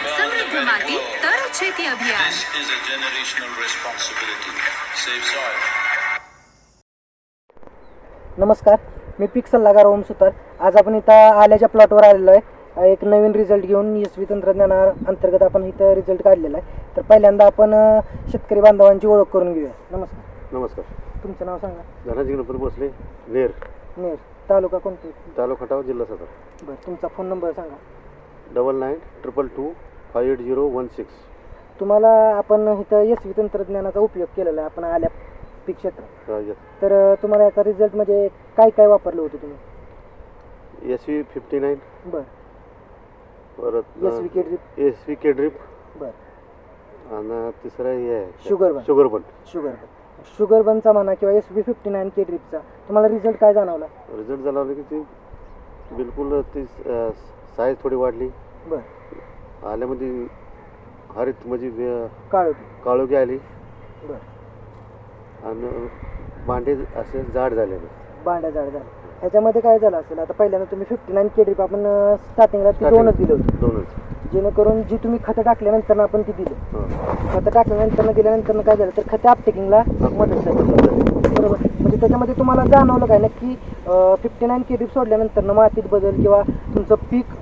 સમૃદ્ધ માટી તર છેતી અભિયાન This is a generational responsibility. Save soil. नमस्कार मी पीक सल्लागार ओम सुतार आज आपण इथं आल्याच्या प्लॉटवर आलेलो आहे एक नवीन रिझल्ट घेऊन एस व्ही तंत्रज्ञाना अंतर्गत आपण इथं रिझल्ट काढलेला आहे तर पहिल्यांदा आपण अ, शेतकरी बांधवांची ओळख करून घेऊया नमस्कार नमस्कार तुमचं नाव सांगा धनाजी गणपती भोसले नेर नेर तालुका कोणते तालुका खटाव जिल्हा सातारा बरं तुमचा फोन नंबर सांगा double nine triple to five eight zero one six तुम्हाला आपण इथं एस व्ही तंत्रज्ञानाचा उपयोग केलेला आहे आपण आल्या पीक क्षेत्रात एस तर अ, तुम्हाला याचा रिझल्ट म्हणजे काय काय वापरलं होतं तुम्ही? व्ही फिफ्टी नाईन बरं. परत S V K drip S V K drip बरं. आणि तिसरं हे आहे. शुगर बन शुगर पण शुगर बन शुगर बनचा म्हणा किंवा S B fifty nine K ड्रिपचा तुम्हाला रिझल्ट काय जाणवला? रिझल्ट झाला होता की ती बिलकुल ती साईज थोडी वाढली. बरं. आल्यामध्ये हरित म्हणजे वे- काळ होती काळोखी आली. बरं. आणि भांडे असे जाड झाले. बांड्या जाड झाल्या ह्याच्यामध्ये काय झालं असेल? आता पहिल्यांदा तुम्ही फिफ्टी नाईन के ड्रिप आपण स्टार्टिंगला ती दोनच दिलं होतं. दोनच. जेणेकरून जी तुम्ही खतं टाकल्यानंतर आपण ती दिली. हां. खतं टाकल्यानंतर दिल्यानंतर काय झालं? तर खते अपटेकिंगला मदत झाली. बरोबर. म्हणजे त्याच्यामध्ये तुम्हाला जाणवलं काय नक्की फिफ्टी नाईन के ड्रिप सोडल्यानंतर मातीत बदल किंवा तुमचं पीक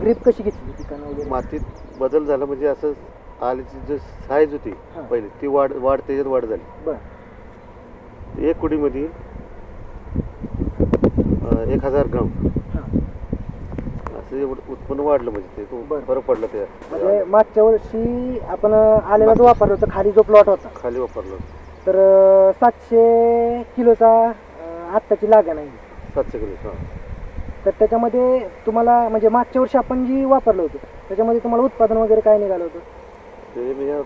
ग्रीप कशी घेतली पिकानं वगैरे? मातीत बदल झाला म्हणजे असं आल्याची जी साईज होती हां. पहिली ती वाढ वाढ त्याच्यात वाढ झाली. बरं. एक कुडीमध्ये अं, एक हजार ग्राम. हां. असं एवढं उत्पन्न वाढलं म्हणजे ते तो बरं. फरक पडला त्या म्हणजे मागच्या वर्षी आपण आलेला जो वापरला होता खाली जो प्लॉट होता. खाली वापरलं तर अं, सातशे किलोचा अं, आत्ताची लागण आहे. सातशे किलो हां. तर त्याच्यामध्ये तुम्हाला म्हणजे मागच्या वर्षी आपण जी वापरलं होतं त्याच्यामध्ये तुम्हाला उत्पादन वगैरे काय निघालं होतं? ते म्हणजे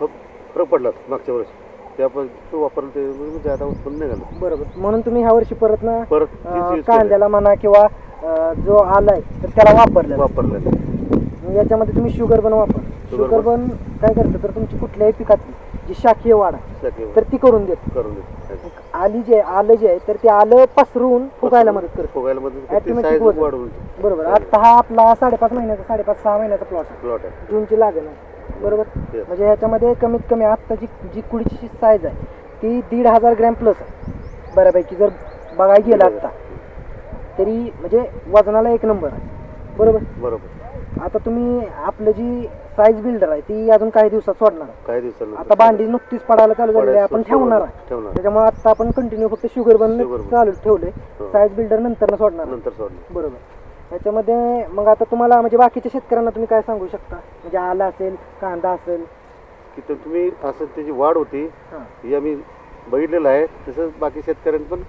फ- फरक पडला मागच्या वर्षी. ते आपण तो वापरलं ते म्हणजे आता उत्पन्न नाही झालं बरोबर. म्हणून तुम्ही ह्या वर्षी परत ना परत तीच अं, use केलं. कांद्याला म्हणा किंवा अं, जो आलाय तर त्याला वापरलं वापरलं याच्यामध्ये तुम्ही शुगर बन वापर. शुगर बन काय करतं तर तुमची कुठल्याही पिकातली जी शाखीय वाढ आहे. तर ती करून देत. करून देतो आली जे आलं जे आहे तर ते आलं पसरून फुगायला मदत करतं. फुगायला मदत करते. Automatic साईज वजन. वाढवून बरोबर. आता हा आपला साडेपाच महिन्याचा साडेपाच सहा महिन्याचा प्लॉट आहे. प्लॉट आहे. जूनची लागण आहे. बरोबर? Yes. म्हणजे ह्याच्यामध्ये कमीत कमी आत्ताची जी कुडीची साईज आहे ती दीड हजार ग्रॅम प्लस आहे. बऱ्यापैकी जर बघायला गेलं आत्ता तरी म्हणजे वजनाला एक नंबर आहे. बरोबर? बरोबर. आता तुम्ही आपलं जी साईज बिल्डर आहे ती अजून काही दिवसात सोडणार. आहे काही दिवसांना आता भांडी नुकतीच पडायला चालू झालेली आहे आपण ठेवणार आहे. ठेवणार. त्याच्यामुळे आता आपण कंटिन्यू फक्त शुगर बन Sugar bun. चालू ठेवले हो. साईज बिल्डर नंतर सोडणार. आहे. नंतर सोडलं बरोबर. त्याच्यामध्ये मग आता तुम्हाला म्हणजे बाकीच्या शेतकऱ्यांना तुम्ही काय सांगू शकता? म्हणजे आला असेल कांदा असेल. की तर तुम्ही असं त्याची वाढ होती हां. ही आम्ही बघितलेलं आहे. तसंच बाकी शेतकऱ्यांनी पण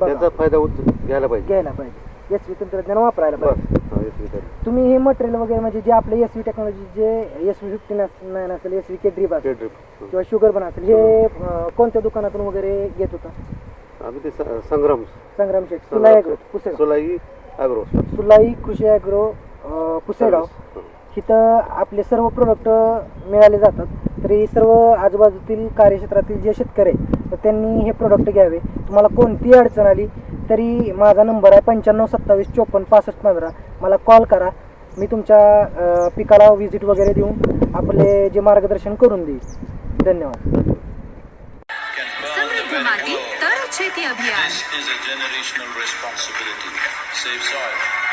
बघा. त्याचा फायदा उच- घ्यायला पाहिजे. घ्यायला पाहिजे. एस व्ही तंत्रज्ञान वापरायला पाहिजे. तुम्ही हे मटेरियल वगैरे म्हणजे जे आपले एस व्ही टेक्नॉलॉजी जे एस व्ही फिफ्टीन नाईन असेल एस व्ही के ड्रीप असेल ड्रिप किंवा शुगर पण असेल हे अं, कोणत्या दुकानातून वगैरे घेत होता? आम्ही ते स- संग्राम संग्राम शेठ सुलाई ॲग्रो पुसेगाव सोलाई अॅग्रो सुलाई कृषी ॲग्रो अं, पुसेगाव इथं आपले सर्व प्रोडक्ट मिळाले जातात. तरी सर्व आजूबाजूतील कार्यक्षेत्रातील जे शेतकरी आहेत तर त्यांनी हे प्रोडक्ट घ्यावे. तुम्हाला कोणतीही अडचण आली तरी माझा नंबर आहे पंच्याण्णव सत्तावीस चोपन्न पासष्ट पंधरा. मला कॉल करा. मी तुमच्या पिकाला व्हिजिट वगैरे देऊन आपले जे मार्गदर्शन करून देईल. धन्यवाद. burn